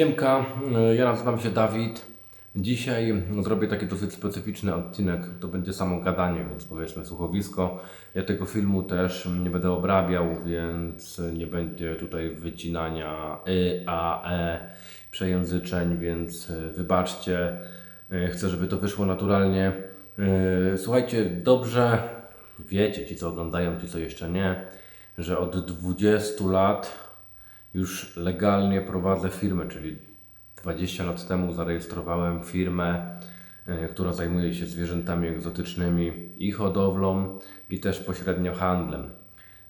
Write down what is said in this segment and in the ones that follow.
Siemka, y, ja nazywam się Dawid. Dzisiaj zrobię taki dosyć specyficzny odcinek. To będzie samo gadanie, więc powiedzmy słuchowisko. Ja tego filmu też nie będę obrabiał, więc nie będzie tutaj wycinania y, a, e, przejęzyczeń, więc y, wybaczcie. Y, Chcę, żeby to wyszło naturalnie. Słuchajcie, dobrze wiecie, ci co oglądają, ci co jeszcze nie, że od 20 lat już legalnie prowadzę firmę, czyli 20 lat temu zarejestrowałem firmę, e, która zajmuje się zwierzętami egzotycznymi i hodowlą, i też pośrednio handlem.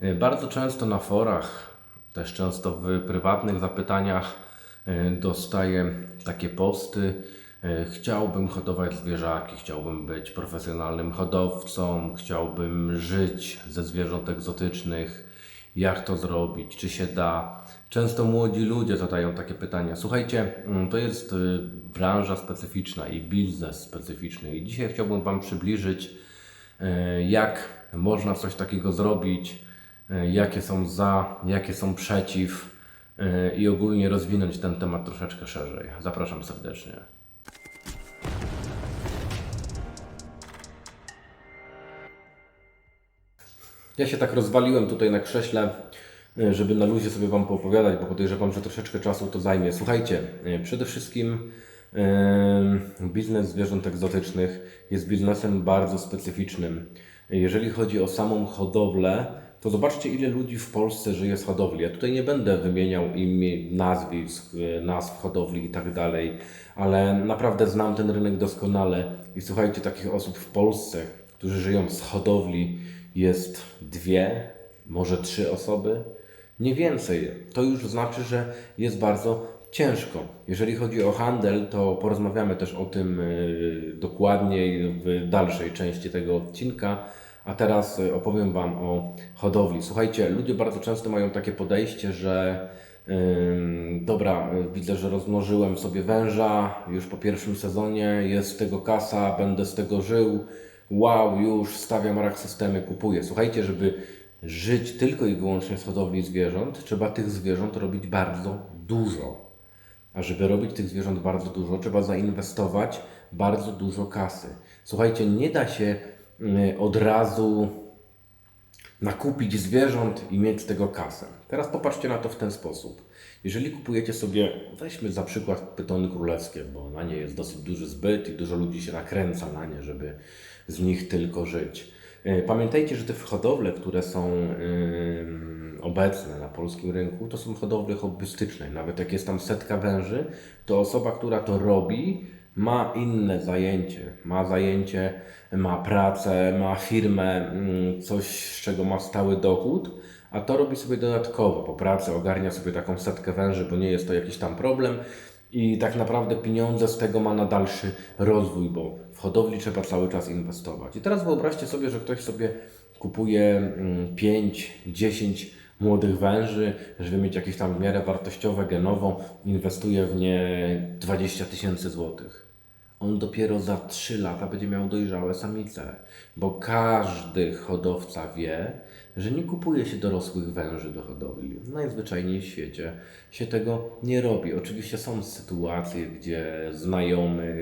E, Bardzo często na forach, też często w prywatnych zapytaniach e, dostaję takie posty. Chciałbym hodować zwierzaki, chciałbym być profesjonalnym hodowcą, chciałbym żyć ze zwierząt egzotycznych jak to zrobić, czy się da. Często młodzi ludzie zadają takie pytania. Słuchajcie, mm, to jest y, branża specyficzna i biznes specyficzny i dzisiaj chciałbym Wam przybliżyć, y, jak można coś takiego zrobić, y, jakie są za, jakie są przeciw i ogólnie rozwinąć ten temat troszeczkę szerzej. Zapraszam serdecznie. Ja się tak rozwaliłem tutaj na krześle, żeby na luzie sobie Wam poopowiadać, bo podejrzewam, że troszeczkę czasu to zajmie. Słuchajcie, y, przede wszystkim y, biznes zwierząt egzotycznych jest biznesem bardzo specyficznym. Jeżeli chodzi o samą hodowlę, to zobaczcie, ile ludzi w Polsce żyje z hodowli. Ja tutaj nie będę wymieniał imię, nazwisk, y, nazw hodowli i tak dalej, ale naprawdę znam ten rynek doskonale. I słuchajcie, takich osób w Polsce, którzy żyją z hodowli, jest dwie, może trzy osoby, nie więcej. To już znaczy, że jest bardzo ciężko. Jeżeli chodzi o handel, to porozmawiamy też o tym y, dokładniej w dalszej części tego odcinka. A teraz y, opowiem Wam o hodowli. Słuchajcie, ludzie bardzo często mają takie podejście, że dobra, y, widzę, że rozmnożyłem sobie węża już po pierwszym sezonie, jest z tego kasa, będę z tego żył. Wow, już stawiam rak systemy, kupuję. Słuchajcie, żeby żyć tylko i wyłącznie z hodowli zwierząt, trzeba tych zwierząt robić bardzo dużo. A żeby robić tych zwierząt bardzo dużo, trzeba zainwestować bardzo dużo kasy. Słuchajcie, nie da się y, od razu nakupić zwierząt i mieć z tego kasę. Teraz popatrzcie na to w ten sposób. Jeżeli kupujecie sobie, weźmy za przykład pytony królewskie, bo na nie jest dosyć duży zbyt i dużo ludzi się nakręca na nie, żeby z nich tylko żyć. Y, Pamiętajcie, że te hodowle, które są obecne na polskim rynku, to są hodowle hobbystyczne. Nawet jak jest tam setka węży, to osoba, która to robi, ma inne zajęcie. Ma zajęcie, ma pracę, ma firmę, mm, coś z czego ma stały dochód, a to robi sobie dodatkowo. Po pracy ogarnia sobie taką setkę węży, bo nie jest to jakiś tam problem. I tak naprawdę pieniądze z tego ma na dalszy rozwój, bo w hodowli trzeba cały czas inwestować. I teraz wyobraźcie sobie, że ktoś sobie kupuje 5-10 młodych węży, żeby mieć jakieś tam w miarę wartościowe genowo, inwestuje w nie 20 tysięcy złotych. On dopiero za 3 lata będzie miał dojrzałe samice, bo każdy hodowca wie, że nie kupuje się dorosłych węży do hodowli. Najzwyczajniej w świecie się tego nie robi. Oczywiście są sytuacje, gdzie znajomy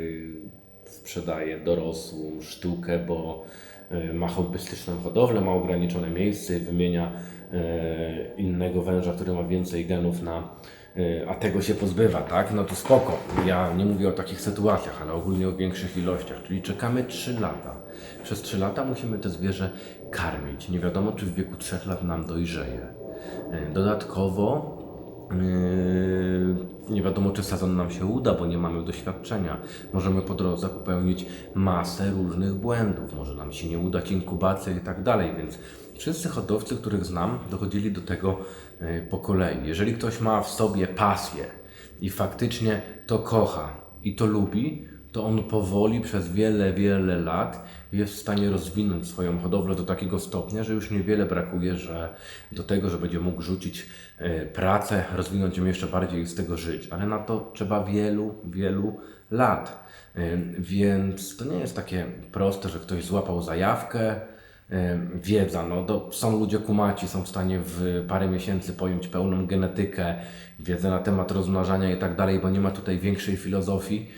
sprzedaje dorosłą sztukę, bo y, ma hobbystyczną hodowlę, ma ograniczone miejsce i wymienia y, innego węża, który ma więcej genów na y, a tego się pozbywa, tak? No to spoko. Ja nie mówię o takich sytuacjach, ale ogólnie o większych ilościach. Czyli czekamy 3 lata. Przez 3 lata musimy te zwierzę karmić. Nie wiadomo, czy w wieku 3 lat nam dojrzeje. Dodatkowo nie wiadomo, czy sezon nam się uda, bo nie mamy doświadczenia. Możemy po drodze popełnić masę różnych błędów. Może nam się nie udać inkubacja i tak dalej, więc wszyscy hodowcy, których znam, dochodzili do tego yy, po kolei. Jeżeli ktoś ma w sobie pasję i faktycznie to kocha i to lubi, to on powoli przez wiele, wiele lat jest w stanie rozwinąć swoją hodowlę do takiego stopnia, że już niewiele brakuje że do tego, że będzie mógł rzucić e, pracę, rozwinąć ją jeszcze bardziej i z tego żyć. Ale na to trzeba wielu, wielu lat. E, Więc to nie jest takie proste, że ktoś złapał zajawkę, e, wiedza. No, to są ludzie kumaci, są w stanie w parę miesięcy pojąć pełną genetykę, wiedzę na temat rozmnażania i tak dalej, bo nie ma tutaj większej filozofii,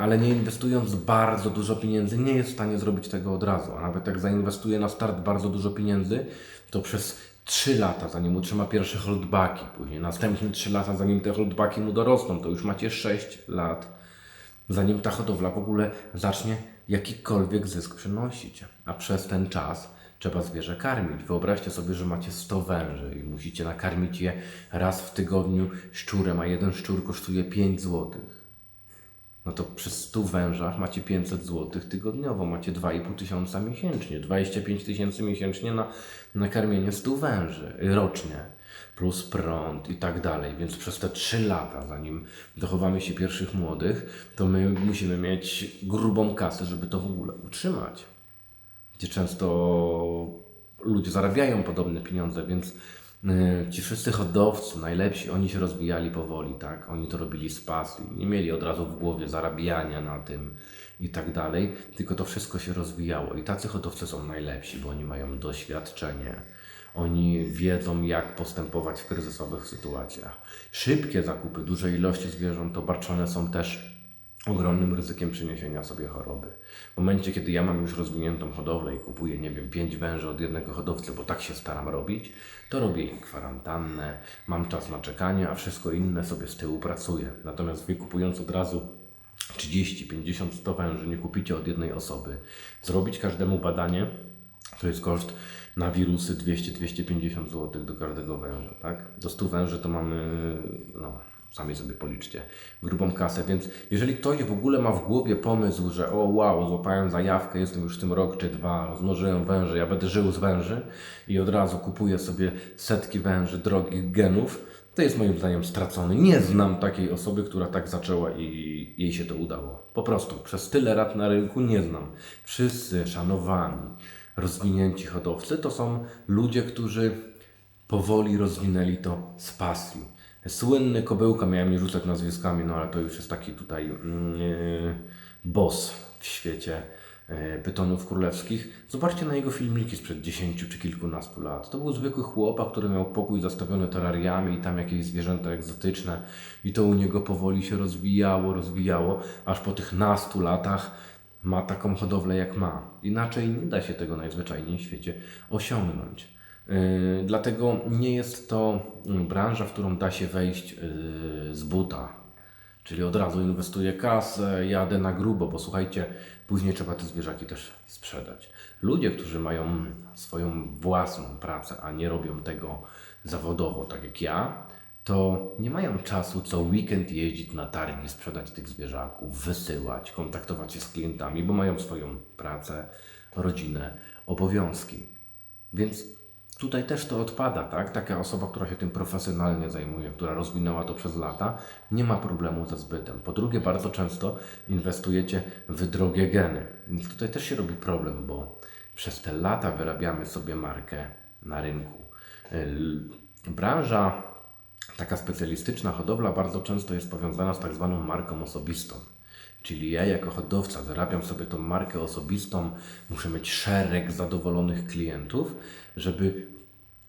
ale nie inwestując bardzo dużo pieniędzy, nie jest w stanie zrobić tego od razu. A nawet jak zainwestuje na start bardzo dużo pieniędzy, to przez 3 lata, zanim utrzyma pierwsze holdbacki, później następne 3 lata, zanim te holdbacki mu dorosną, to już macie 6 lat, zanim ta hodowla w ogóle zacznie jakikolwiek zysk przynosić. A przez ten czas trzeba zwierzę karmić. Wyobraźcie sobie, że macie 100 węży i musicie nakarmić je raz w tygodniu szczurem, a jeden szczur kosztuje 5 złotych no to przy 100 wężach macie 500 zł tygodniowo, macie 2,5 tysiąca miesięcznie, 25 tysięcy miesięcznie na, na karmienie 100 węży rocznie, plus prąd i tak dalej. Więc przez te 3 lata, zanim dochowamy się pierwszych młodych, to my musimy mieć grubą kasę, żeby to w ogóle utrzymać. Gdzie często ludzie zarabiają podobne pieniądze, więc Ci wszyscy hodowcy, najlepsi, oni się rozwijali powoli, tak? Oni to robili z pasji. Nie mieli od razu w głowie zarabiania na tym i tak dalej, tylko to wszystko się rozwijało. I tacy hodowcy są najlepsi, bo oni mają doświadczenie. Oni wiedzą, jak postępować w kryzysowych sytuacjach. Szybkie zakupy, duże ilości zwierząt obarczone są też ogromnym ryzykiem przyniesienia sobie choroby. W momencie, kiedy ja mam już rozwiniętą hodowlę i kupuję, nie wiem, pięć węży od jednego hodowcy, bo tak się staram robić, to robię im kwarantannę, mam czas na czekanie, a wszystko inne sobie z tyłu pracuję. Natomiast wy kupując od razu 30, 50, 100 węży, nie kupicie od jednej osoby. Zrobić każdemu badanie, to jest koszt na wirusy 200-250 zł do każdego węża, tak? Do 100 węży to mamy, no, sami sobie policzcie, grubą kasę, więc jeżeli ktoś w ogóle ma w głowie pomysł, że o wow, złapałem zajawkę, jestem już w tym rok czy dwa, rozmnożyłem węże, ja będę żył z węży i od razu kupuję sobie setki węży, drogich genów, to jest moim zdaniem stracony. Nie znam takiej osoby, która tak zaczęła i jej się to udało. Po prostu przez tyle lat na rynku nie znam. Wszyscy szanowani, rozwinięci hodowcy to są ludzie, którzy powoli rozwinęli to z pasji. Słynny Kobyłka, miałem nie rzucać nazwiskami, no ale to już jest taki tutaj yy, boss w świecie yy, pytonów królewskich. Zobaczcie na jego filmiki sprzed 10 czy kilkunastu lat. To był zwykły chłopak, który miał pokój zastawiony terrariami i tam jakieś zwierzęta egzotyczne i to u niego powoli się rozwijało, rozwijało, aż po tych nastu latach ma taką hodowlę jak ma. Inaczej nie da się tego najzwyczajniej w świecie osiągnąć. Yy, dlatego nie jest to mm, branża, w którą da się wejść yy, z buta. Czyli od razu inwestuję kasę, jadę na grubo, bo słuchajcie, później trzeba te zwierzaki też sprzedać. Ludzie, którzy mają swoją własną pracę, a nie robią tego zawodowo, tak jak ja, to nie mają czasu co weekend jeździć na targi, sprzedać tych zwierzaków, wysyłać, kontaktować się z klientami, bo mają swoją pracę, rodzinę, obowiązki. Więc Tutaj też to odpada, tak? Taka osoba, która się tym profesjonalnie zajmuje, która rozwinęła to przez lata, nie ma problemu ze zbytem. Po drugie, bardzo często inwestujecie w drogie geny. Więc tutaj też się robi problem, bo przez te lata wyrabiamy sobie markę na rynku. Branża taka specjalistyczna hodowla bardzo często jest powiązana z tak zwaną marką osobistą. Czyli ja jako hodowca wyrabiam sobie tą markę osobistą, muszę mieć szereg zadowolonych klientów, żeby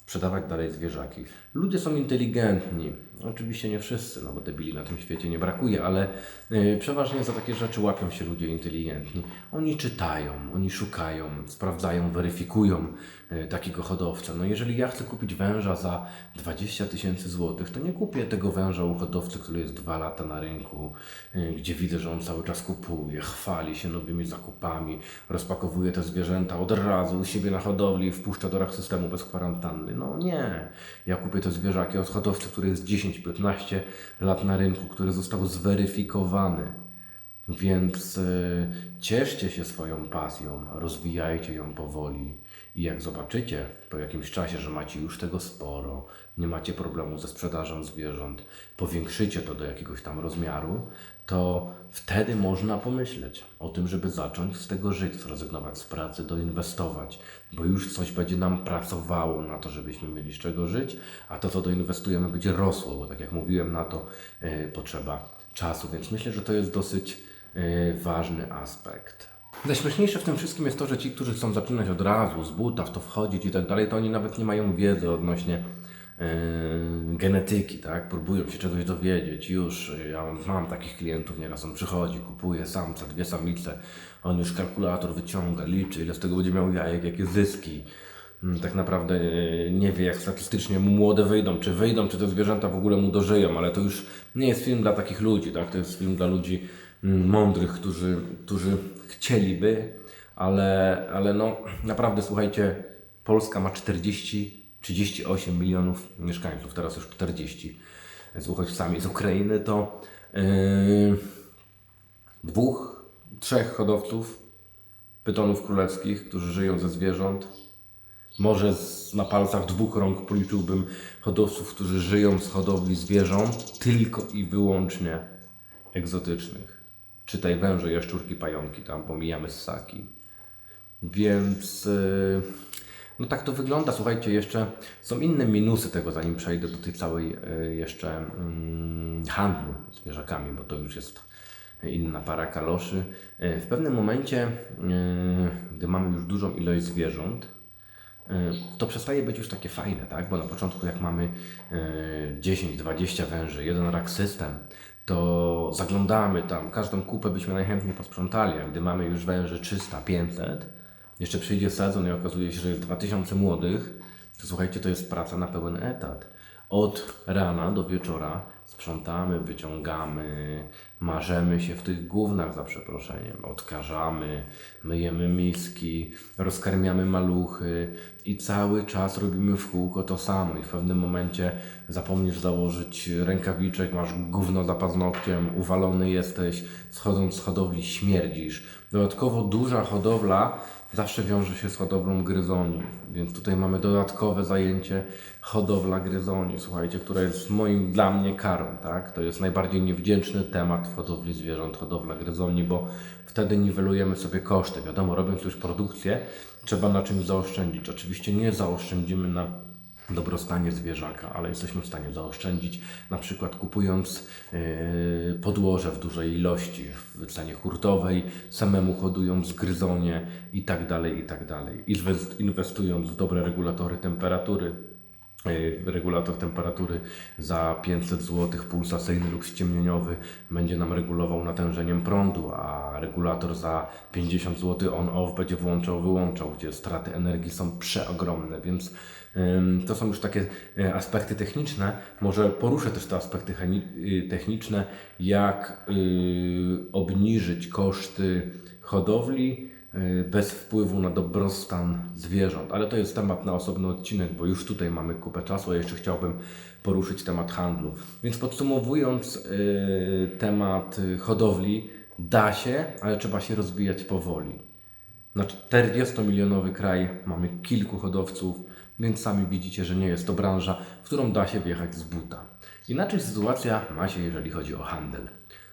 sprzedawać dalej zwierzaki. Ludzie są inteligentni. Oczywiście nie wszyscy, no bo debili na tym świecie nie brakuje, ale yy, przeważnie za takie rzeczy łapią się ludzie inteligentni. Oni czytają, oni szukają, sprawdzają, weryfikują yy, takiego hodowcę. No jeżeli ja chcę kupić węża za 20 tysięcy złotych, to nie kupię tego węża u hodowcy, który jest dwa lata na rynku, yy, gdzie widzę, że on cały czas kupuje, chwali się nowymi zakupami, rozpakowuje te zwierzęta od razu u siebie na hodowli, wpuszcza do systemu bez kwarantanny. No nie. Ja kupię te zwierzaki od hodowcy, który jest 10-15 lat na rynku, który został zweryfikowany. Więc y, cieszcie się swoją pasją, rozwijajcie ją powoli. I jak zobaczycie po jakimś czasie, że macie już tego sporo, nie macie problemu ze sprzedażą zwierząt, powiększycie to do jakiegoś tam rozmiaru, to wtedy można pomyśleć o tym, żeby zacząć z tego żyć, zrezygnować z pracy, doinwestować, bo już coś będzie nam pracowało na to, żebyśmy mieli z czego żyć, a to, co doinwestujemy, będzie rosło, bo tak jak mówiłem, na to yy, potrzeba czasu, więc myślę, że to jest dosyć yy, ważny aspekt. Najśmieszniejsze w tym wszystkim jest to, że ci, którzy chcą zaczynać od razu, z buta, w to wchodzić i tak dalej, to oni nawet nie mają wiedzy odnośnie genetyki, tak? Próbują się czegoś dowiedzieć. Już yy, ja mam takich klientów, nieraz on przychodzi, kupuje samca, dwie samice, on już kalkulator wyciąga, liczy, ile z tego będzie miał jajek, jakie zyski. Mm, Tak naprawdę yy, nie wie, jak statystycznie mu młode wyjdą, czy wyjdą, czy te zwierzęta w ogóle mu dożyją, ale to już nie jest film dla takich ludzi, tak? To jest film dla ludzi mm, mądrych, którzy, którzy chcieliby, ale, ale no naprawdę słuchajcie, Polska ma 40, 38 milionów mieszkańców, teraz już 40. Z uchodźcami z Ukrainy to yy, dwóch, trzech hodowców pytonów królewskich, którzy żyją ze zwierząt. Może z, na palcach dwóch rąk policzyłbym hodowców, którzy żyją z hodowli zwierząt tylko i wyłącznie egzotycznych. Czytaj węże, jaszczurki, pająki, tam pomijamy ssaki. Więc yy, no tak to wygląda. Słuchajcie, jeszcze są inne minusy tego, zanim przejdę do tej całej yy, jeszcze mm, handlu zwierzakami, bo to już jest inna para kaloszy. Yy, W pewnym momencie, yy, gdy mamy już dużą ilość zwierząt, to przestaje być już takie fajne, tak? Bo na początku jak mamy y, 10-20 węży, jeden rak system, to zaglądamy tam, każdą kupę byśmy najchętniej posprzątali, a gdy mamy już węży 300-500, jeszcze przyjdzie sezon i okazuje się, że jest 2000 młodych, to słuchajcie, to jest praca na pełen etat. Od rana do wieczora sprzątamy, wyciągamy, marzemy się w tych gównach za przeproszeniem, odkażamy, myjemy miski, rozkarmiamy maluchy i cały czas robimy w kółko to samo i w pewnym momencie zapomnisz założyć rękawiczek, masz gówno za paznokciem, uwalony jesteś, schodząc z hodowli śmierdzisz. Dodatkowo duża hodowla zawsze wiąże się z hodowlą gryzoni, więc tutaj mamy dodatkowe zajęcie hodowla gryzoni, słuchajcie, która jest moim, dla mnie karą, tak? To jest najbardziej niewdzięczny temat w hodowli zwierząt, hodowla gryzoni, bo wtedy niwelujemy sobie koszty. Wiadomo, robiąc już produkcję, trzeba na czymś zaoszczędzić. Oczywiście nie zaoszczędzimy na dobrostanie zwierzaka, ale jesteśmy w stanie zaoszczędzić na przykład kupując yy, podłoże w dużej ilości w cenie hurtowej, samemu hodując gryzonie i tak dalej, i tak Inwestując w dobre regulatory temperatury, yy, regulator temperatury za 500 zł pulsacyjny lub ściemnieniowy będzie nam regulował natężeniem prądu, a regulator za 50 zł on-off będzie włączał, wyłączał, gdzie straty energii są przeogromne, więc to są już takie y, aspekty techniczne. Może poruszę też te aspekty y, techniczne, jak y, obniżyć koszty hodowli y, bez wpływu na dobrostan zwierząt. Ale to jest temat na osobny odcinek, bo już tutaj mamy kupę czasu, a jeszcze chciałbym poruszyć temat handlu. Więc podsumowując temat hodowli, da się, ale trzeba się rozwijać powoli. Na 40-milionowy kraj mamy kilku hodowców, więc sami widzicie, że nie jest to branża, w którą da się wjechać z buta. Inaczej sytuacja ma się, jeżeli chodzi o handel.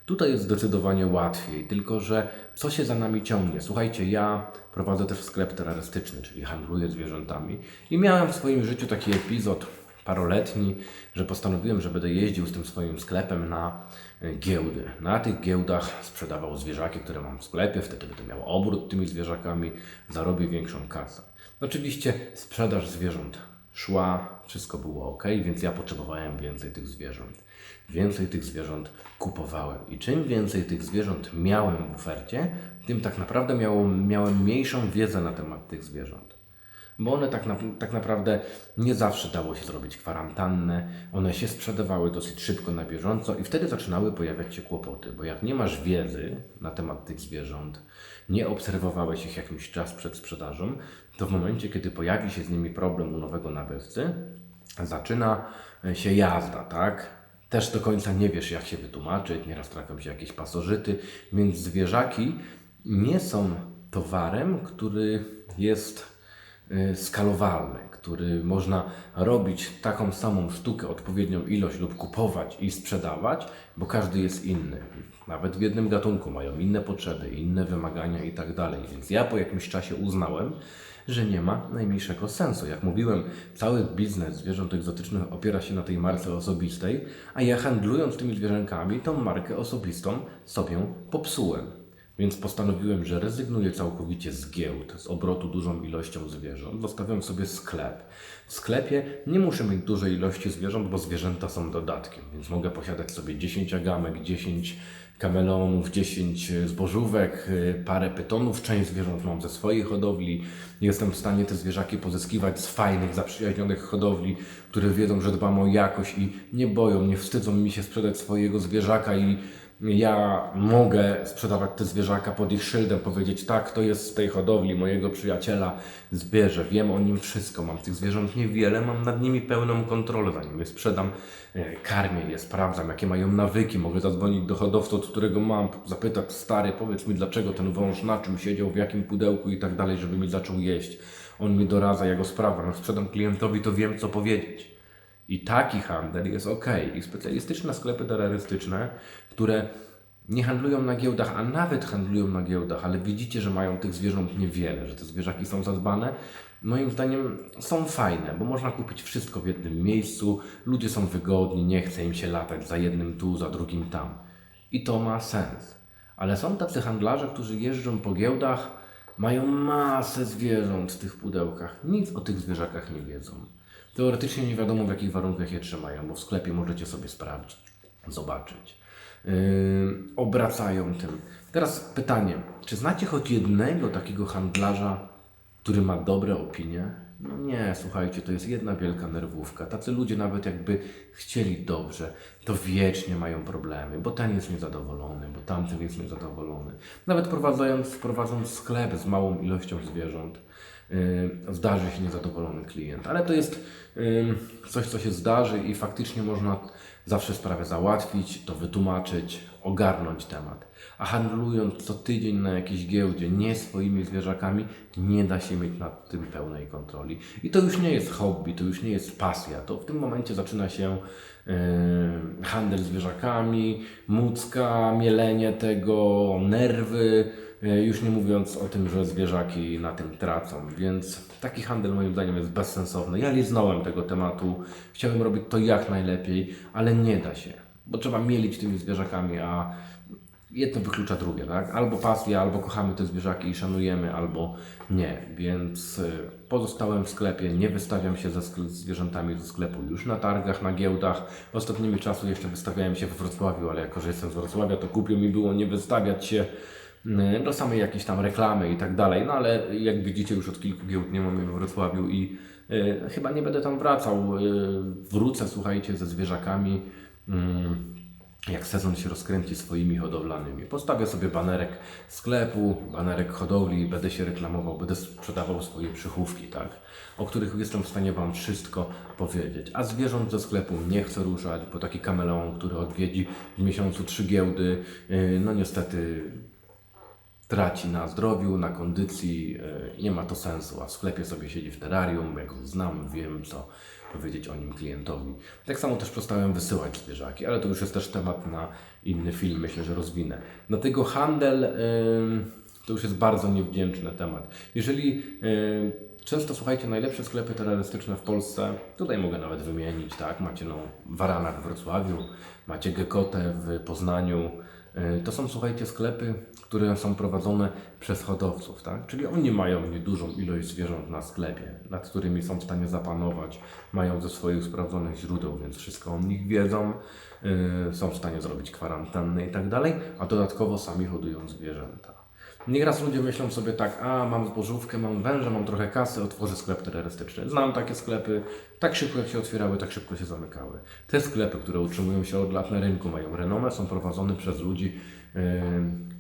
Tutaj jest zdecydowanie łatwiej, tylko że co się za nami ciągnie? Słuchajcie, ja prowadzę też sklep terrorystyczny, czyli handluję zwierzętami i miałem w swoim życiu taki epizod paroletni, że postanowiłem, że będę jeździł z tym swoim sklepem na e, giełdy. Na tych giełdach sprzedawał zwierzaki, które mam w sklepie, wtedy będę miał obrót tymi zwierzakami, zarobię większą kasę. Oczywiście sprzedaż zwierząt szła, wszystko było ok, więc ja potrzebowałem więcej tych zwierząt. Więcej tych zwierząt kupowałem. I czym więcej tych zwierząt miałem w ofercie, tym tak naprawdę miało, miałem mniejszą wiedzę na temat tych zwierząt. Bo one tak, na, tak naprawdę nie zawsze dało się zrobić kwarantannę, one się sprzedawały dosyć szybko na bieżąco i wtedy zaczynały pojawiać się kłopoty, bo jak nie masz wiedzy na temat tych zwierząt, nie obserwowałeś ich jakiś czas przed sprzedażą, to w momencie, kiedy pojawi się z nimi problem u nowego nabywcy, zaczyna się jazda, tak? Też do końca nie wiesz, jak się wytłumaczyć, nieraz trafią się jakieś pasożyty, więc zwierzaki nie są towarem, który jest y, skalowalny, który można robić taką samą sztukę, odpowiednią ilość lub kupować i sprzedawać, bo każdy jest inny. Nawet w jednym gatunku mają inne potrzeby, inne wymagania i tak dalej. Więc ja po jakimś czasie uznałem, że nie ma najmniejszego sensu. Jak mówiłem, cały biznes zwierząt egzotycznych opiera się na tej marce osobistej, a ja handlując tymi zwierzękami, tą markę osobistą sobie popsułem. Więc postanowiłem, że rezygnuję całkowicie z giełd, z obrotu dużą ilością zwierząt. Zostawiam sobie sklep. W sklepie nie muszę mieć dużej ilości zwierząt, bo zwierzęta są dodatkiem, więc mogę posiadać sobie 10 agamek, 10 kameleonów, 10 zbożówek, y, parę pytonów. Część zwierząt mam ze swojej hodowli. Jestem w stanie te zwierzaki pozyskiwać z fajnych, zaprzyjaźnionych hodowli, które wiedzą, że dbam o jakość i nie boją, nie wstydzą mi się sprzedać swojego zwierzaka i ja mogę sprzedawać te zwierzaka pod ich szyldem, powiedzieć tak, to jest z tej hodowli mojego przyjaciela zwierzę, wiem o nim wszystko, mam tych zwierząt niewiele, mam nad nimi pełną kontrolę, zanim je sprzedam, e, karmię je, sprawdzam, jakie mają nawyki, mogę zadzwonić do hodowcy, od którego mam, zapytać, stary, powiedz mi, dlaczego ten wąż na czym siedział, w jakim pudełku i tak dalej, żeby mi zaczął jeść. On mi doradza, ja go sprawdzam, sprzedam klientowi, to wiem, co powiedzieć. I taki handel jest ok. I specjalistyczne sklepy terrorystyczne, które nie handlują na giełdach, a nawet handlują na giełdach, ale widzicie, że mają tych zwierząt niewiele, że te zwierzaki są zadbane, moim zdaniem są fajne, bo można kupić wszystko w jednym miejscu, ludzie są wygodni, nie chce im się latać za jednym tu, za drugim tam. I to ma sens. Ale są tacy handlarze, którzy jeżdżą po giełdach, mają masę zwierząt w tych pudełkach, nic o tych zwierzakach nie wiedzą. Teoretycznie nie wiadomo w jakich warunkach je trzymają, bo w sklepie możecie sobie sprawdzić, zobaczyć. Yy, obracają tym. Teraz pytanie, czy znacie choć jednego takiego handlarza, który ma dobre opinie? No nie, słuchajcie, to jest jedna wielka nerwówka. Tacy ludzie nawet jakby chcieli dobrze, to wiecznie mają problemy, bo ten jest niezadowolony, bo tamten jest niezadowolony. Nawet prowadząc, prowadząc sklep z małą ilością zwierząt, zdarzy się niezadowolony klient. Ale to jest yy, coś, co się zdarzy i faktycznie można zawsze sprawę załatwić, to wytłumaczyć, ogarnąć temat. A handlując co tydzień na jakiejś giełdzie nie swoimi zwierzakami, nie da się mieć nad tym pełnej kontroli. I to już nie jest hobby, to już nie jest pasja. To w tym momencie zaczyna się yy, handel zwierzakami, mucka, mielenie tego, nerwy, yy, już nie mówiąc o tym, że zwierzaki na tym tracą. Więc taki handel moim zdaniem jest bezsensowny. Ja liznąłem tego tematu, chciałem robić to jak najlepiej, ale nie da się, bo trzeba mielić tymi zwierzakami, a jedno wyklucza drugie, tak? Albo pasja, albo kochamy te zwierzaki i szanujemy, albo nie. Więc y, pozostałem w sklepie, nie wystawiam się ze zwierzętami ze sklepu już na targach, na giełdach. Ostatnimi czasy jeszcze wystawiałem się we Wrocławiu, ale jako, że jestem z Wrocławia, to głupio mi było nie wystawiać się y, do samej jakiejś tam reklamy i tak dalej. No ale jak widzicie, już od kilku giełd nie mamy we Wrocławiu i y, chyba nie będę tam wracał. Y, wrócę, słuchajcie, ze zwierzakami. Mm, jak sezon się rozkręci swoimi hodowlanymi. Postawię sobie banerek sklepu, banerek hodowli, będę się reklamował, będę sprzedawał swoje przychówki, tak? O których jestem w stanie Wam wszystko powiedzieć. A zwierząt ze sklepu nie chcę ruszać, bo taki kameleon, który odwiedzi w miesiącu trzy giełdy, yy, no niestety traci na zdrowiu, na kondycji, e, nie ma to sensu, a w sklepie sobie siedzi w terrarium, jak go znam, wiem co powiedzieć o nim klientowi. Tak samo też przestałem wysyłać zwierzaki, ale to już jest też temat na inny film, myślę, że rozwinę. Dlatego handel e, to już jest bardzo niewdzięczny temat. Jeżeli e, Często słuchajcie, najlepsze sklepy terrorystyczne w Polsce, tutaj mogę nawet wymienić, tak? Macie no, Warana we Wrocławiu, macie Gekotę w Poznaniu, To są, słuchajcie, sklepy, które są prowadzone przez hodowców, tak? Czyli oni mają niedużą ilość zwierząt na sklepie, nad którymi są w stanie zapanować, mają ze swoich sprawdzonych źródeł, więc wszystko o nich wiedzą, yy, są w stanie zrobić kwarantannę i tak dalej, a dodatkowo sami hodują zwierzęta. Nieraz ludzie myślą sobie tak, a mam zbożówkę, mam węża, mam trochę kasy, otworzę sklep terrorystyczny. Znam takie sklepy, tak szybko jak się otwierały, tak szybko się zamykały. Te sklepy, które utrzymują się od lat na rynku, mają renomę, są prowadzone przez ludzi, yy,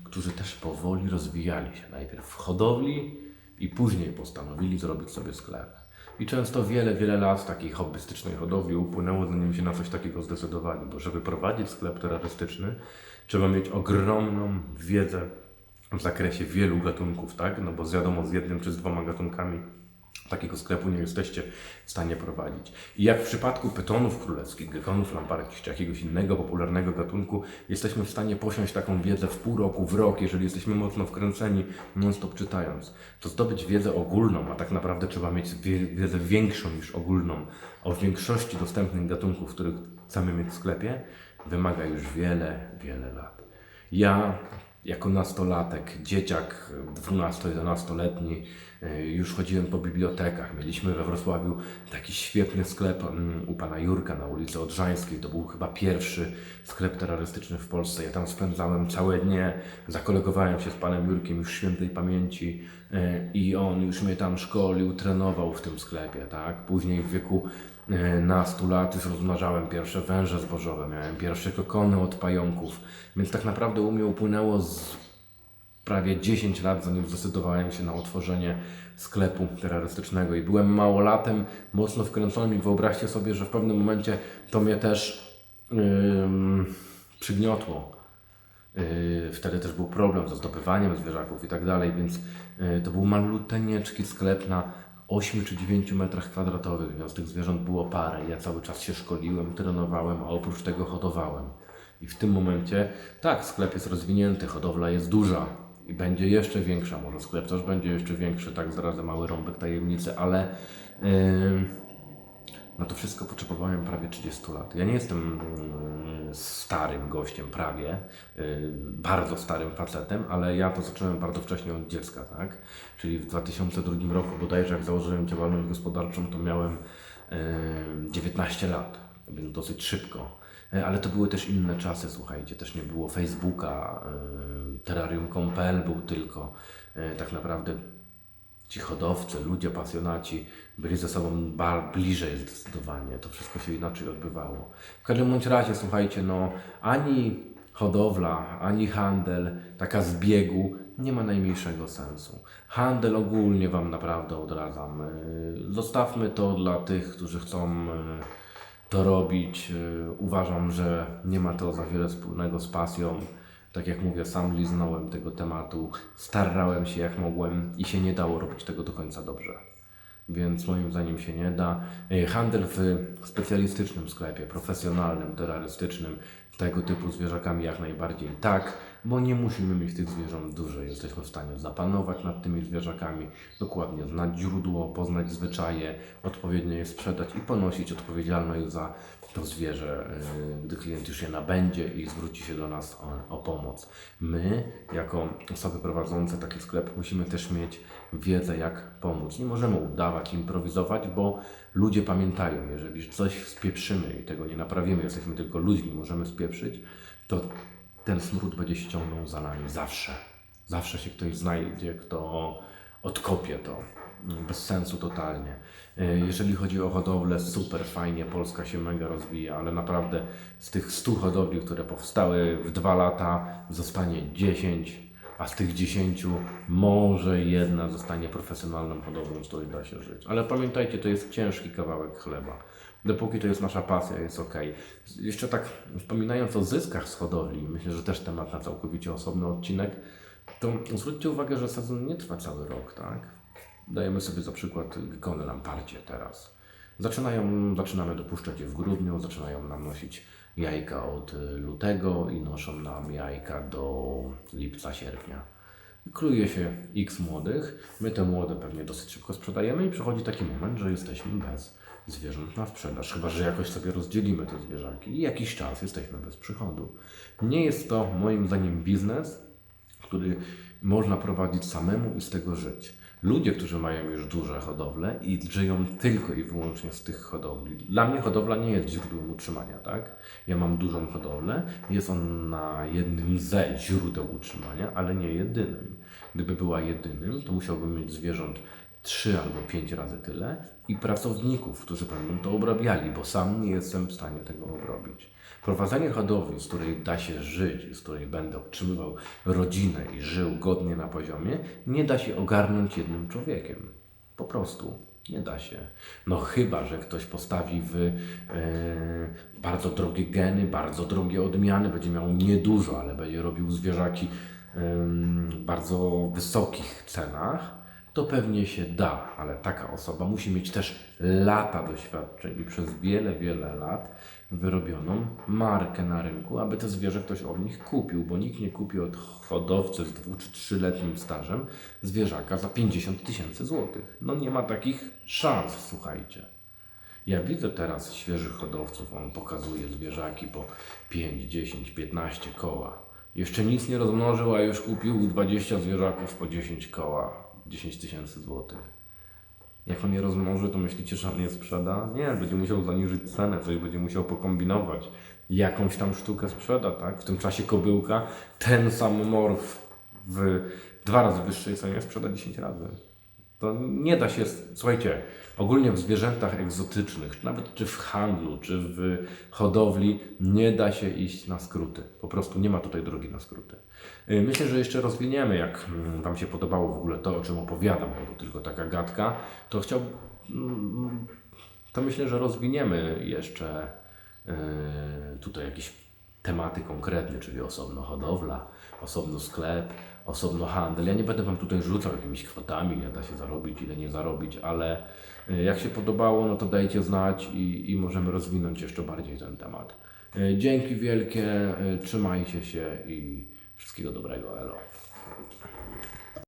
którzy też powoli rozwijali się. Najpierw w hodowli i później postanowili zrobić sobie sklep. I często wiele, wiele lat takiej hobbystycznej hodowli upłynęło, zanim się na coś takiego zdecydowali, bo żeby prowadzić sklep terrorystyczny, trzeba mieć ogromną wiedzę w zakresie wielu gatunków, tak? No bo wiadomo, z jednym czy z dwoma gatunkami takiego sklepu nie jesteście w stanie prowadzić. I jak w przypadku pytonów królewskich, gekonów lamparkich czy jakiegoś innego popularnego gatunku, jesteśmy w stanie posiąść taką wiedzę w pół roku, w rok, jeżeli jesteśmy mocno wkręceni, non-stop czytając, to zdobyć wiedzę ogólną, a tak naprawdę trzeba mieć wie- wiedzę większą niż ogólną o większości dostępnych gatunków, których chcemy mieć w sklepie, wymaga już wiele, wiele lat. Ja jako nastolatek, dzieciak 12-11-letni, y, już chodziłem po bibliotekach. Mieliśmy we Wrocławiu taki świetny sklep mm, u pana Jurka na ulicy Odrzańskiej. To był chyba pierwszy sklep terrorystyczny w Polsce. Ja tam spędzałem całe dnie, zakolegowałem się z panem Jurkiem już świętej pamięci i on już mnie tam szkolił, trenował w tym sklepie, tak? Później w wieku e, nastu lat już rozmnażałem pierwsze węże zbożowe, miałem pierwsze kokony od pająków, więc tak naprawdę u mnie upłynęło prawie 10 lat, zanim zdecydowałem się na otworzenie sklepu terrorystycznego i byłem małolatem, mocno wkręconym i wyobraźcie sobie, że w pewnym momencie to mnie też ym, przygniotło. Yy, Wtedy też był problem ze zdobywaniem zwierzaków i tak dalej, więc yy, to był maluteńki sklep na 8 czy 9 metrach kwadratowych, więc tych zwierząt było parę. Ja cały czas się szkoliłem, trenowałem, a oprócz tego hodowałem. I w tym momencie, tak, sklep jest rozwinięty, hodowla jest duża i będzie jeszcze większa. Może sklep też będzie jeszcze większy, tak zdradzę mały rąbek tajemnicy, ale yy, na to wszystko potrzebowałem prawie 30 lat. Ja nie jestem starym gościem, prawie, y, bardzo starym facetem, ale ja to zacząłem bardzo wcześnie od dziecka, tak? Czyli w 2002 roku bodajże jak założyłem działalność gospodarczą, to miałem y, 19 lat, więc dosyć szybko. Y, Ale to były też inne czasy, słuchajcie, też nie było Facebooka, y, terrarium.pl był tylko. Y, Tak naprawdę ci hodowcy, ludzie, pasjonaci byli ze sobą bar, bliżej zdecydowanie. To wszystko się inaczej odbywało. W każdym bądź razie, słuchajcie, no ani hodowla, ani handel, taka z biegu, nie ma najmniejszego sensu. Handel ogólnie Wam naprawdę odradzam. Yy, Zostawmy to dla tych, którzy chcą yy, to robić. Yy, Uważam, że nie ma to za wiele wspólnego z pasją. Tak jak mówię, sam liznąłem tego tematu, starałem się jak mogłem i się nie dało robić tego do końca dobrze. Więc moim zdaniem się nie da. E, Handel w specjalistycznym sklepie, profesjonalnym, terrorystycznym, tego typu zwierzakami jak najbardziej tak, bo nie musimy mieć tych zwierząt dużo. Jesteśmy w stanie zapanować nad tymi zwierzakami, dokładnie znać źródło, poznać zwyczaje, odpowiednio je sprzedać i ponosić odpowiedzialność za to zwierzę, y, gdy klient już je nabędzie i zwróci się do nas o, o pomoc. My, jako osoby prowadzące taki sklep, musimy też mieć wiedzę, jak pomóc. Nie możemy udawać, improwizować, bo ludzie pamiętają, jeżeli coś spieprzymy i tego nie naprawimy, jesteśmy tylko ludźmi, możemy spieprzyć, to ten smród będzie się ciągnął za nami zawsze. Zawsze się ktoś znajdzie, kto odkopie to. Bez sensu totalnie. E, Jeżeli chodzi o hodowlę, super fajnie, Polska się mega rozwija, ale naprawdę z tych 100 hodowli, które powstały w dwa lata, zostanie 10, a z tych 10 może jedna zostanie profesjonalną hodowlą, z której da się żyć. Ale pamiętajcie, to jest ciężki kawałek chleba. Dopóki to jest nasza pasja, jest ok. Jeszcze tak wspominając o zyskach z hodowli, myślę, że też temat na całkowicie osobny odcinek, to zwróćcie uwagę, że sezon nie trwa cały rok, tak? Dajemy sobie za przykład gikony nam parcie teraz. Zaczynają, zaczynamy dopuszczać je w grudniu, zaczynają nam nosić jajka od y, lutego i noszą nam jajka do lipca, sierpnia. Kruje się x młodych, my te młode pewnie dosyć szybko sprzedajemy i przychodzi taki moment, że jesteśmy bez zwierząt na sprzedaż, chyba że jakoś sobie rozdzielimy te zwierzaki i jakiś czas jesteśmy bez przychodu. Nie jest to moim zdaniem biznes, który można prowadzić samemu i z tego żyć. Ludzie, którzy mają już duże hodowle i żyją tylko i wyłącznie z tych hodowli. Dla mnie hodowla nie jest źródłem utrzymania, tak? Ja mam dużą hodowlę, jest ona jednym ze źródeł utrzymania, ale nie jedynym. Gdyby była jedynym, to musiałbym mieć zwierząt trzy albo pięć razy tyle i pracowników, którzy będą to obrabiali, bo sam nie jestem w stanie tego obrobić. Prowadzenie hodowli, z której da się żyć, z której będę utrzymywał rodzinę i żył godnie na poziomie, nie da się ogarnąć jednym człowiekiem. Po prostu nie da się. No chyba, że ktoś postawi w e, bardzo drogie geny, bardzo drogie odmiany, będzie miał niedużo, ale będzie robił zwierzaki w bardzo wysokich cenach, to pewnie się da, ale taka osoba musi mieć też lata doświadczeń i przez wiele, wiele lat wyrobioną markę na rynku, aby to zwierzę ktoś od nich kupił, bo nikt nie kupi od hodowcy z dwu czy trzyletnim stażem zwierzaka za 50 tysięcy złotych. No nie ma takich szans, słuchajcie. Ja widzę teraz świeżych hodowców, on pokazuje zwierzaki po 5, 10, 15 koła. Jeszcze nic nie rozmnożył, a już kupił 20 zwierzaków po 10 koła, 10 tysięcy złotych. Jak on je rozmnoży, to myślicie, że on je sprzeda? Nie, będzie musiał zaniżyć cenę, coś będzie musiał pokombinować. Jakąś tam sztukę sprzeda, tak? W tym czasie kobyłka ten sam morf w dwa razy wyższej cenie sprzeda 10 razy. To nie da się, słuchajcie, ogólnie w zwierzętach egzotycznych, nawet czy w handlu, czy w hodowli, nie da się iść na skróty. Po prostu nie ma tutaj drogi na skróty. Y, Myślę, że jeszcze rozwiniemy, jak mm, Wam się podobało w ogóle to, o czym opowiadam, bo to tylko taka gadka, to chciałbym, mm, to myślę, że rozwiniemy jeszcze y, tutaj jakieś tematy konkretne, czyli osobno hodowla, osobno sklep, osobno handel. Ja nie będę Wam tutaj rzucał jakimiś kwotami, ile da się zarobić, ile nie zarobić, ale y, jak się podobało, no to dajcie znać i, i możemy rozwinąć jeszcze bardziej ten temat. Y, Dzięki wielkie, y, trzymajcie się i wszystkiego dobrego, elo.